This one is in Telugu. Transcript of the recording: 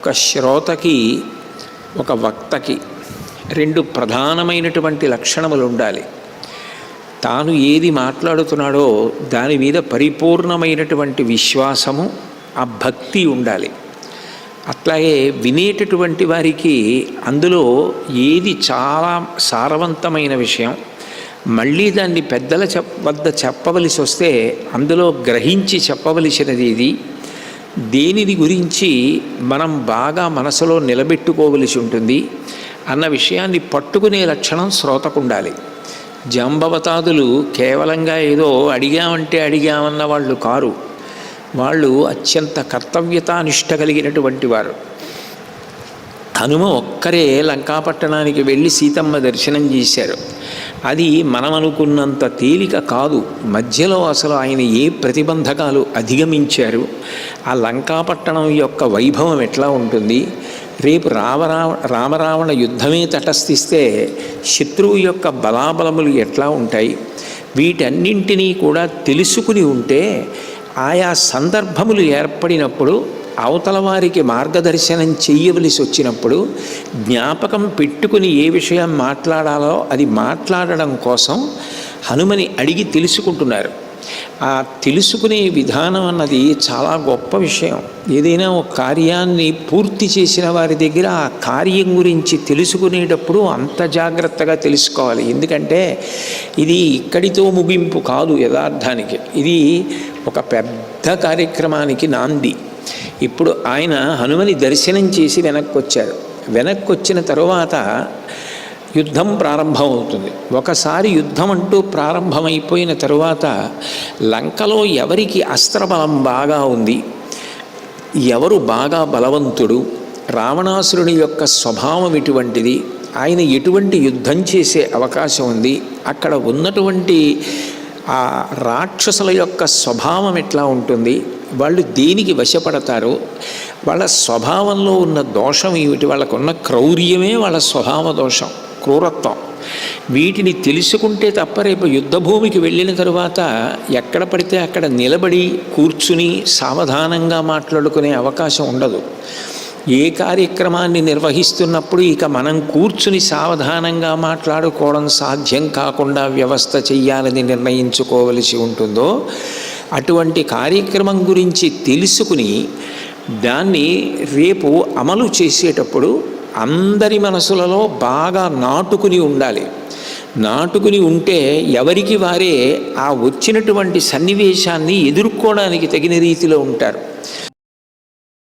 ఒక శ్రోతకి ఒక వక్తకి రెండు ప్రధానమైనటువంటి లక్షణములు ఉండాలి. తాను ఏది మాట్లాడుతున్నాడో దాని మీద పరిపూర్ణమైనటువంటి విశ్వాసము ఆ భక్తి ఉండాలి. అట్లాగే వినేటటువంటి వారికి అందులో ఏది చాలా సారవంతమైన విషయం మళ్ళీ దాన్ని పెద్దల చెప్ వద్ద చెప్పవలసి వస్తే అందులో గ్రహించి చెప్పవలసినది ఇది. దేనిది గురించి మనం బాగా మనసులో నిలబెట్టుకోవలసి ఉంటుంది అన్న విషయాన్ని పట్టుకునే లక్షణం శ్రోతకు ఉండాలి కేవలంగా ఏదో అడిగామంటే అడిగామన్న వాళ్ళు కారు. వాళ్ళు అత్యంత కర్తవ్యతానిష్ట కలిగినటువంటి వారు. హనుమ ఒక్కరే లంకాపట్టణానికి వెళ్ళి సీతమ్మ దర్శనం చేశారు. అది మనం అనుకున్నంత తేలిక కాదు. మధ్యలో అసలు ఆయన ఏ ప్రతిబంధకాలు అధిగమించారు? ఆ లంకాపట్టణం యొక్క వైభవం ఎట్లా ఉంటుంది? రేపు రామరావ రామరావణ యుద్ధమే తటస్థిస్తే శత్రువు యొక్క బలాబలములు ఎట్లా ఉంటాయి? వీటన్నింటినీ కూడా తెలుసుకుని ఉంటే ఆయా సందర్భములు ఏర్పడినప్పుడు అవతల వారికి మార్గదర్శనం చేయవలసి వచ్చినప్పుడు జ్ఞాపకం పెట్టుకుని ఏ విషయం మాట్లాడాలో అది మాట్లాడడం కోసం హనుమని అడిగి తెలుసుకుంటున్నారు. ఆ తెలుసుకునే విధానం అన్నది చాలా గొప్ప విషయం. ఏదైనా ఒక కార్యాన్ని పూర్తి చేసిన వారి దగ్గర ఆ కార్యం గురించి తెలుసుకునేటప్పుడు అంత జాగ్రత్తగా తెలుసుకోవాలి. ఎందుకంటే ఇది ఇక్కడితో ముగింపు కాదు యథార్థానికి. ఇది ఒక పెద్ద కార్యక్రమానికి నాంది. ఇప్పుడు ఆయన హనుమని దర్శనం చేసి వెనక్కి వచ్చారు వెనక్కి వచ్చిన తరువాత యుద్ధం ప్రారంభమవుతుంది. ఒకసారి యుద్ధం అంటూ ప్రారంభమైపోయిన తరువాత లంకలో ఎవరికి అస్త్రబలం బాగా ఉంది? ఎవరు బాగా బలవంతుడు? రావణాసురుని యొక్క స్వభావం ఎటువంటిది? ఆయన ఎటువంటి యుద్ధం చేసే అవకాశం ఉంది? అక్కడ ఉన్నటువంటి ఆ రాక్షసుల యొక్క స్వభావం ఎట్లా ఉంటుంది? వాళ్ళు దేనికి వశపడతారు వాళ్ళ స్వభావంలో ఉన్న దోషం ఏమిటి వాళ్ళకున్న క్రౌర్యమే వాళ్ళ స్వభావ దోషం క్రూరత్వం. వీటిని తెలుసుకుంటే తప్ప రేపు యుద్ధభూమికి వెళ్ళిన తరువాత ఎక్కడ పడితే అక్కడ నిలబడి కూర్చుని సావధానంగా మాట్లాడుకునే అవకాశం ఉండదు. ఏ కార్యక్రమాన్ని నిర్వహిస్తున్నప్పుడు ఇక మనం కూర్చుని సావధానంగా మాట్లాడుకోవడం సాధ్యం కాకుండా వ్యవస్థ చెయ్యాలని నిర్ణయించుకోవలసి ఉంటుందో అటువంటి కార్యక్రమం గురించి తెలుసుకుని దాన్ని రేపు అమలు చేసేటప్పుడు అందరి మనసులలో బాగా నాటుకుని ఉండాలి. నాటుకుని ఉంటే ఎవరికి వారే ఆ వచ్చినటువంటి సన్నివేశాన్ని ఎదుర్కోవడానికి తగిన రీతిలో ఉంటారు.